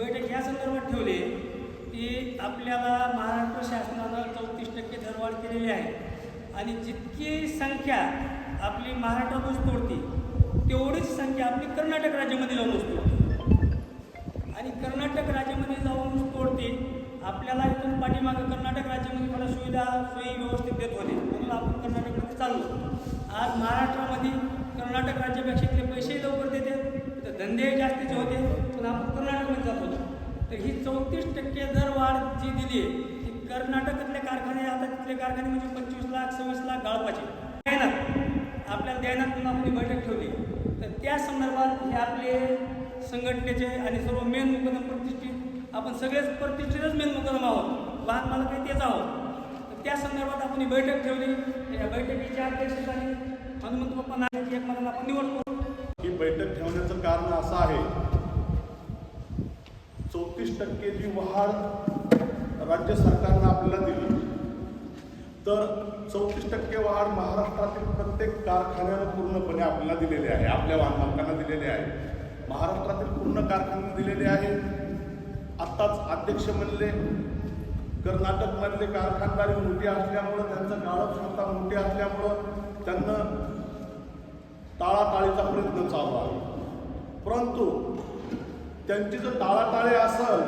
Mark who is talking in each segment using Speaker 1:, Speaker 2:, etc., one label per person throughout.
Speaker 1: बैठक या संदर्भात ठेवली की आपल्याला महाराष्ट्र शासनानं चौतीस टक्के दरवाढ केलेली आहे. आणि जितकी संख्या आपली महाराष्ट्रातून ऊस तोडते तेवढीच संख्या आपली कर्नाटक राज्यामध्ये जाऊन ऊस तोडते. आणि कर्नाटक राज्यामध्ये जाऊन ऊस तोडते आपल्याला इथून पाठीमागं कर्नाटक राज्यामध्ये मला सुविधा सोयी व्यवस्थित देत होते. म्हणून आपण कर्नाटकमध्ये चाललो. आज महाराष्ट्रामध्ये कर्नाटक राज्यापेक्षा इथले पैसेही लवकर देते तर धंदेही जास्तीचे होते. पण आपण कर्नाटकमध्ये जात होतो. तर ही चौतीस टक्के दरवाढ जी दिली आहे ती कर्नाटकातले कारखाने आता तिथले कारखाने म्हणजे पंचवीस लाख सव्वीस लाख गाळपाचे. द्यायनात आपल्याला द्यायनात म्हणून आपण बैठक ठेवली. तर त्या संदर्भात हे आपले संघटनेचे आणि सर्व मेन मुकदम प्रतिष्ठित आपण सगळेच प्रतिष्ठितच मेन मुकदम आहोत. लहान मला काही तेच आहोत. तर त्या संदर्भात आपण ही बैठक ठेवली. या बैठकीच्या अध्यक्षस्थानी हनुमंत बाप्पा नायक एक मला आपण निवडतो
Speaker 2: ही बैठक ठेवण्याचं कारण असं आहे पस्तीस टक्के जी वाढ राज्य सरकारनं आपल्याला दिली. तर चौतीस टक्के वाढ महाराष्ट्रातील प्रत्येक कारखान्यानं पूर्णपणे आपल्याला दिलेली आहे आपल्या वाहनमालकांना दिलेली आहे. महाराष्ट्रातील पूर्ण कारखाने दिलेले आहे. आत्ताच अध्यक्ष म्हणले कर्नाटकमधले कारखानदारी मोठी असल्यामुळं त्यांचं गाळप क्षमता मोठी असल्यामुळं त्यांना टाळाटाळीचा प्रयत्न चालू आहे. परंतु त्यांची जर टाळाटाळे असेल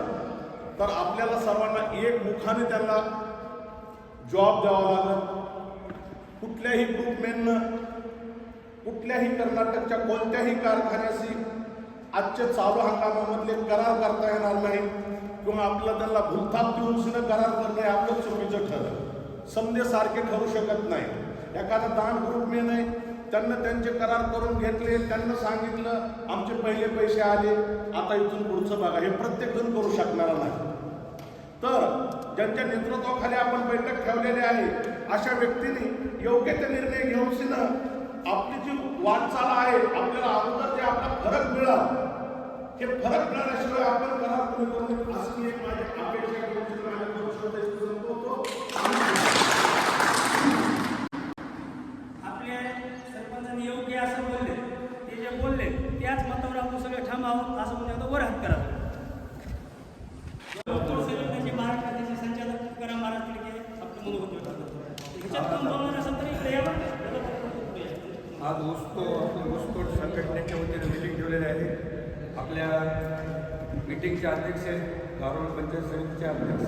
Speaker 2: तर आपल्याला सर्वांना एक मुखाने त्यांना जॉब द्यावा लागेल. कुठल्याही ग्रुपमेननं कुठल्याही कर्नाटकच्या कोणत्याही कारखान्याशी आजच्या चालू हंगामामधले करार करता येणार नाही किंवा आपलं त्यांना भूलथाप देऊन सुद्धा करार करणे आपलं चुकीचं ठरलं. समजे सारखे ठरू शकत नाही. एखादा दान ग्रुप मेन आहे त्यांना त्यांचे करार करून घेतले त्यांना सांगितलं आमचे पहिले पैसे आले आता इथून पुढचं बघा. हे प्रत्येक जण करू शकणार नाही. तर ज्यांच्या नेतृत्वाखाली आपण बैठक ठेवलेली आहे अशा व्यक्तीने योग्य ते निर्णय घेऊन आपली जी वाटचाल आहे आपल्याला अगोदर जे आपला फरक मिळाला हे फरक मिळाल्याशिवाय आपण करार करून करू नये, एक माझ्या अपेक्षा करून सिन माझ्या दोन शब्द इथं संपवतो.
Speaker 1: आपल्या सरपंचांनी योग्य असं बोलले ते जे बोलले त्याच मतावर आपण सगळे ठाम आहोत असं म्हणून एकदा वर हात करा डॉक्टर संघटनेचे महाराष्ट्राचे संचालक तुकाराम महाराज तिडके आपलं मनोगत व्यक्त करतो ह्याच्यात कोण बोलणार असेल तरी इकडे यावं
Speaker 3: आज ऊसतो ऊसतोड संघटनेच्या वतीने मिटिंग ठेवलेली आहे. आपल्या मिटिंगचे अध्यक्ष धारोळ पंचायत समितीचे अध्यक्ष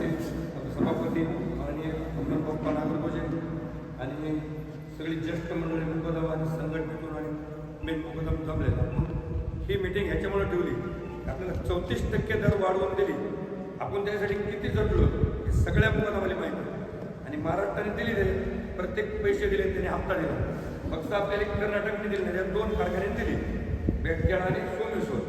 Speaker 3: सभापती आणि पप्पा नागरगोजे आणि सगळी ज्येष्ठ मंडळी मुकदम आणि संघटनेतून आणि मेन मुकदम जमलेला ही मिटिंग ह्याच्यामुळे ठेवली. आपल्याला चौतीस टक्के दर वाढवून दिली. आपण त्यासाठी किती जटलो हे सगळ्या मुकदमाला माहिती आणि महाराष्ट्राने दिली ते प्रत्येक पैसे दिले त्याने हप्ता दिला. फक्त आपल्याला एक कर्नाटकने दिले नाही, या दोन कारखान्यांनी दिली. बेटगड आणि सोमेश्वर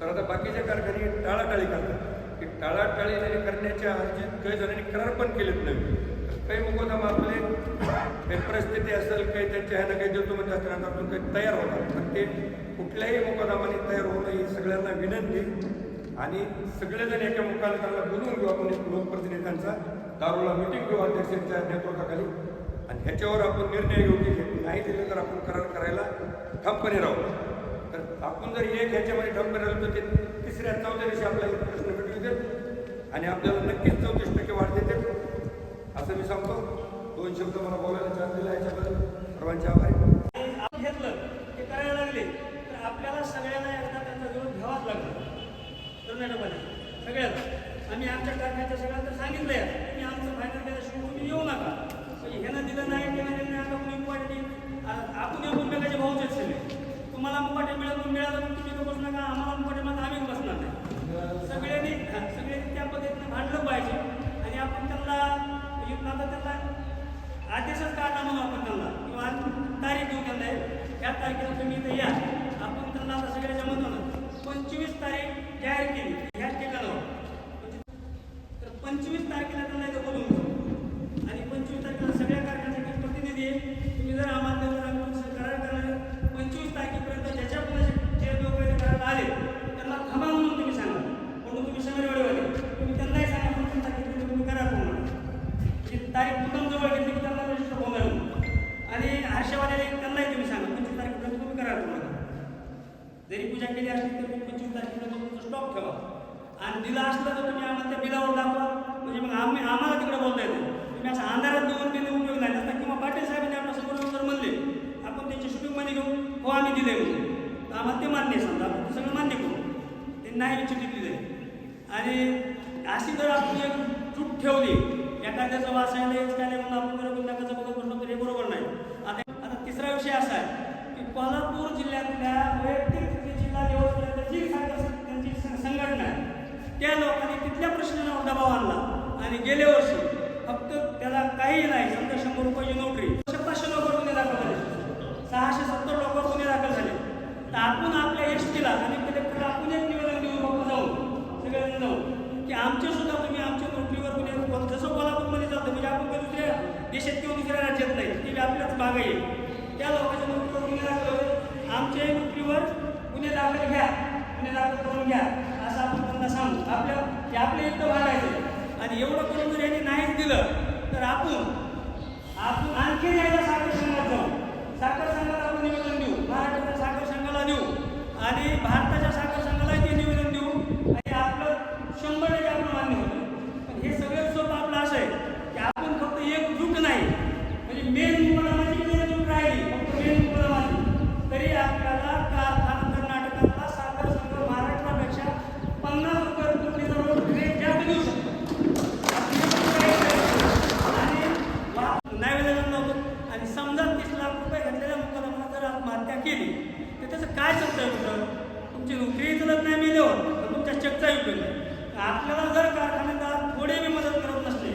Speaker 3: तर आता बाकीच्या कारखाने टाळाटाळी करतात. की टाळाटाळी करण्याच्या ऐवजी काही जणांनी करार पण केलेत नाही. काही मुकोदम आपले काही परिस्थिती असेल काही त्यांच्या ह्यानं काही देतो म्हणजे असताना आपण काही तयार होतात पण ते कुठल्याही मुकोदामाने तयार होणं ही सगळ्यांना विनंती. आणि सगळेजण एका मुखाला त्यांना बोलून घेऊ आपण एक दारूला मिटिंग घेऊ अध्यक्षांच्या नेतृत्वाखाली. आणि ह्याच्यावर आपण निर्णय घेऊ की नाही दिलं तर आपण करार करायला ठामपणे राहू. तर आपण जर एक ह्याच्यामध्ये ठामपणे राहिलो तर ते तिसऱ्या चौथ्या दिवशी आपल्याला प्रश्न भेटू देतील आणि आपल्याला नक्कीच चौतीस टक्के वाढ देते. असं मी सांगतो. दोन शब्द मला बोलायला चान्स दिला याच्याबद्दल. सर्वांचे आभारी.
Speaker 1: आपण घेतलं ते करायला लागले तर आपल्याला सगळ्यांना एकदा त्यांचा विरोध घ्यावाच लागला कर्नाटकमध्ये सगळ्यांना. आम्ही आमच्या कारखान्याच्या सगळ्यांना सांगितलं आहे तुम्ही आमचं फायनल केल्याशिवाय तुम्ही येऊ नका. म्हणजे ह्यानं दिलं नाही त्यानं दिलं नाही आता कोणी मुकाटे आपण एकमेकाचे भाऊच असेल तुम्हाला मुकाटे मिळत मिळालं तुम्ही इथं बसू नका आम्हाला मुकाटे मग आम्ही बसणार नाही. जरी पूजा केली असली तर तुम्ही पंचवीस तारखेला तुमचा स्टॉक ठेवा. आणि दिला असला तर तुम्ही आम्हाला त्या बिलावर दाखवा. म्हणजे मग आम्ही आम्हाला तिकडे बोलता येतो. तुम्ही असं अंधारात दोन बिल उपयोग नाही. असता किंवा पाटील साहेबांनी आपल्यासमोर जर म्हणले आपण त्यांच्या शूटिंगमध्ये घेऊ. हो आम्ही दिले म्हणून. तर आम्हाला ते मान्य आहे समजा. आपण ते सगळं मान्य करू. ते नाही विचित दिले आणि अशी जर आपण एक चूक ठेवली एखाद्याचं वाचायला हेच काय म्हणून आपण जर गुंडाकाचं बघत बसलो तर हे बरोबर नाही. आता आता तिसरा विषय असा आहे की कोल्हापूर जिल्ह्यातल्या वैयक्तिक ते जी त्यांची संघटना आहे. त्या लोकांनी तिथल्या प्रश्नांवर दबाव आणला आणि गेल्या वर्षी फक्त त्याला काही नाही समजा शंभर रुपयाची नोकरी पाचशे लोक गुन्हे दाखल झाले. सहाशे सत्तर लोक गुन्हे दाखल झाले. तर आपण आपल्या एस टीला आणि कलेक्टर आपण एक निवेदन देऊ फक्त जाऊ सगळ्यांना जाऊ की आमचे सुद्धा तुम्ही आमच्या नोकरीवर गुन्हे जसं कोल्हापूरमध्ये जातं म्हणजे आपण कधी दुसऱ्या देशात किंवा दुसऱ्या राज्यात नाही ती आपल्याच भाग आहे. त्या लोकांच्या नोकरीवर गुन्हे दाखल आमच्या आमच्याही नोकरीवर गुन्हे दाखल घ्या. गुन्हे दाखल करून घ्या. असं आपण त्यांना सांगू. आपल्या हे आपल्या युद्ध वाढायचं आणि एवढं करून जर यांनी नाहीच दिलं तर आपण आपण आणखी यायला साखर संघात जाऊ. साखर संघात आपण निवेदन देऊ. महाराष्ट्राच्या साखर संघाला देऊ आणि भारताच्या साखर संघाला ते निवेदन देऊ आणि आपलं शंभर टक्के आपण मान्य होतं पण हे सगळं सोपं आपलं असं आहे की आपण फक्त एकजूट नाही म्हणजे मेन मुद्दा माझी एकजूट राहिली फक्त मेन मुद्दा माझी तरी आपल्याला कारखाना कर्नाटकातला साखर संघ महाराष्ट्रापेक्षा पन्नास रुपये कोटीचा रेट जास्त देऊ शकतो आणि वा- नैवेद्य नव्हतं आणि समजा तीस लाख रुपये घातलेल्या मुकादमाला जर आत्महत्या केली तर त्याचं काय चुकतं होतं तुमची नोकरी चलत नाही मिळल्यावर तर तुमच्या चेकचा उपयोग नाही आपल्याला जर कारखान्यात थोडे बी मदत करत नसले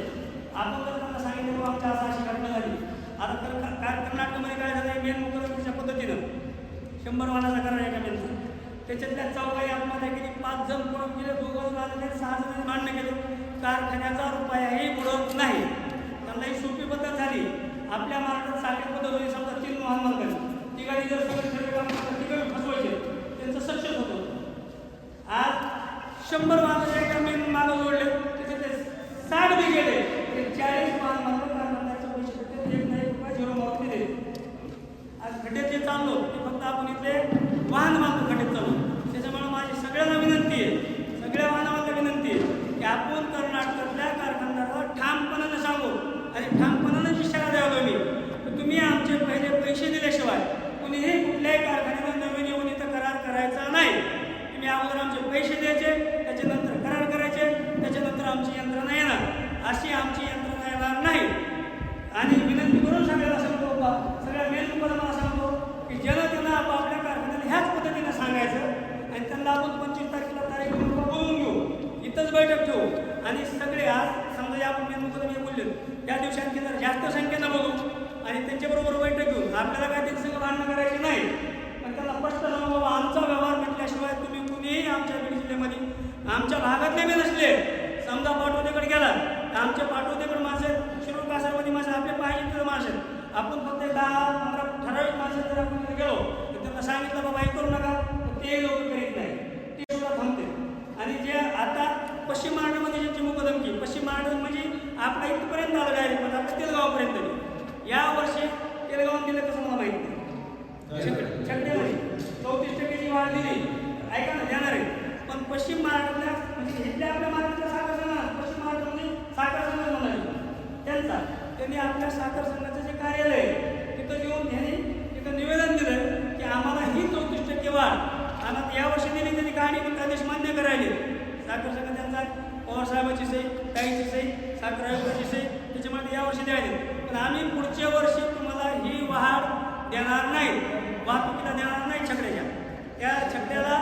Speaker 1: आपण जर त्यांना सांगितलं बाबा आमच्या असं अशी घटना झाली आता तर का- काय कर्नाटकमध्ये काय झालं मेन मुकदमाच्या पद्धतीनं शंभर वाहनाचा करार एका मेनचा त्याच्यातल्या चौघाही आत्महत्या केली पाच जण पळून गेले दोघं आले सहा जण मान्य केलं. कारखान्याचा रुपयाही बुडत नाही. त्यांना ही सोपी पद्धत झाली. आपल्या महाराष्ट्रात साखर पद्धत होती समजा तीन वाहन मालकांची ती गाडी जर सगळे काम करतात फसवायचे त्यांचं सक्सेस होतं. आज शंभर वाहनाच्या एका मेन मागं जोडले त्याचे ते साठ बी गेले ते चाळीस वाहन मालक कारखान्याचे पैसे देते एक नाही रुपये झिरो मारून दिले आज खड्ड्यात जे चाललो ते फक्त आपण इथले वाहन बांधतो खड्ड्यात चालू त्याच्यामुळे माझी सगळ्यांना विनंती आहे सगळ्या वाहनाला विनंती आहे की आपण कर्नाटकातल्या कारखानदाराला ठामपणानं सांगू आणि ठामपणानं इशारा द्यावा मी की तुम्ही आमचे पहिले पैसे दिल्याशिवाय कुणीही कुठल्याही कारखान्याला नवीन येऊन इथं करार करायचा नाही तुम्ही अगोदर आमचे पैसे द्यायचे त्याच्यानंतर करार करायचे त्याच्यानंतर आमची यंत्रणा येणार अशी आमची यंत्रणा येणार नाही आणि विनंती करून सगळ्याला सांगतो बा सगळ्या मेन मला सांगतो की जनतेनं आपापल्या कारखान्याला ह्याच पद्धतीनं सांगायचं आणि आपण पंचवीस तारखेला तारीख म्हणून बोलवून घेऊ. इथंच बैठक ठेवू. आणि सगळे आज समजा या आपण मेन मुद्दा मी बोलले त्या दिवशी आणखी जर जास्त संख्येनं बघू आणि त्यांच्याबरोबर बैठक घेऊ. आपल्याला काय त्यांचं भांडणं करायची नाही. पण त्याला स्पष्ट सांगू बाबा आमचा व्यवहार म्हटल्याशिवाय तुम्ही कुणीही आमच्या बीड जिल्ह्यामध्ये आमच्या भागातले बी नसले. समजा पाठवतेकडे गेला तर आमच्या पाठवतेकडे माणसं आहेत. शिरूर कासारमध्ये माणसं आपले पाहिजे तिथं माणसं आहेत. आपण फक्त दहा पंधरा ठराविक माणसं जर आपण गेलो तर त्यांना सांगितलं बाबा हे करू नका. ते लोक करीत नाही ते सुद्धा थांबते आणि जे आता पश्चिम महाराष्ट्रामध्ये ज्यांची महाराष्ट्र म्हणजे आपला इथपर्यंत आलं डायरेक्ट पण आपल्या तेलगावपर्यंत. या वर्षी तेलगावात दिलं कसं मला माहिती नाही. छकड्यामध्ये. चौतीस टक्क्याची वाढ दिली. ऐका ना देणार आहे. पण पश्चिम महाराष्ट्रातल्या म्हणजे इथल्या आपल्या महाराष्ट्राच्या साखर संघात पश्चिम महाराष्ट्रामध्ये साखर संघ म्हणाले. त्यांचा. त्यांनी आपल्या साखर संघाचं जे कार्यालय आहे तिथं घेऊन त्यांनी तिथं निवेदन दिलं की आम्हाला ही चौतीस टक्के वाढ. आणि यावर्षी दिली त्यांनी कहाणी पण आदेश मान्य करायले. साखर संघ त्यांचा पवार साहेबाची सही ताईची आहे साखर आयोगाची सही त्याच्यामध्ये यावर्षी द्यायचे पण आम्ही पुढच्या वर्षी तुम्हाला ही वाहन देणार नाही. वाहतुकीला देणार नाही छकड्याच्या. त्या छकड्याला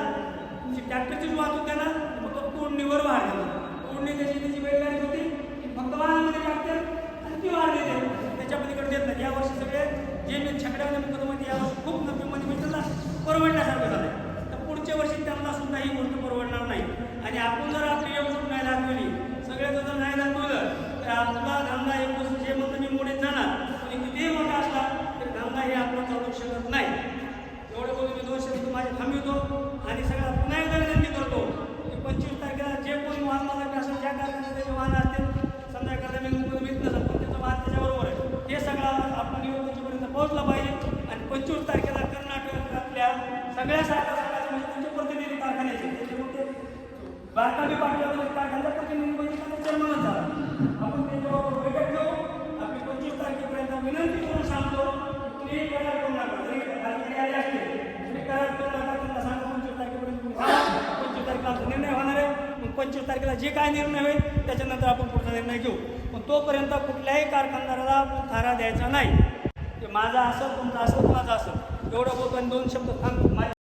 Speaker 1: तुमची ट्रॅक्टरचीच वाहतूक देणार फक्त तोडणीवर वाढ देणार तोडणी त्याची त्याची बैलगाडी होती फक्त वाहनामध्ये टाकते आणि ती वाढ देते त्याच्यामध्ये कडे देत नाही. यावर्षी सगळे जे मी छकड्यामध्ये मुकदमध्ये यावर्षी खूप नफेमध्ये मी परवडण्यासारखं झालं तर पुढच्या वर्षी त्यांना सुद्धा ही गोष्ट परवडणार नाही. आणि आपण जर आपली योजना नाही सगळ्याचं जर नाही दाखवलं तर आपला धंदा एक गोष्ट जे म्हणतो मी मोडीत जाणार. आणि कितीही मोठा असला तर धंदा हे आपला चालू शकत नाही. एवढं बोलून मी दोन शब्द माझे थांबवतो आणि सगळ्या पुन्हा एकदा विनंती करतो. की पंचवीस तारखेला जे कोणी वाहन मालक असेल ज्या कारखान्यात त्याचे वाहन असतील समजा एखाद्या मी मुकून मिळत नसेल पण त्याचं वाहन त्याच्याबरोबर आहे. हे सगळं आपण निवडणुकीपर्यंत पोहोचला पाहिजे. आणि पंचवीस तारखेला कर्नाटकातल्या सगळ्या पंचवीस तारखेला जे काय निर्णय होईल त्याच्यानंतर आपण पुढचा निर्णय घेऊ. पण तोपर्यंत कुठल्याही कारखानदाराला आपण थारा द्यायचा नाही. माझा असं तुमचं असं कुणाचं असं. एवढं बोलतो आणि दोन शब्द थांब माझ्या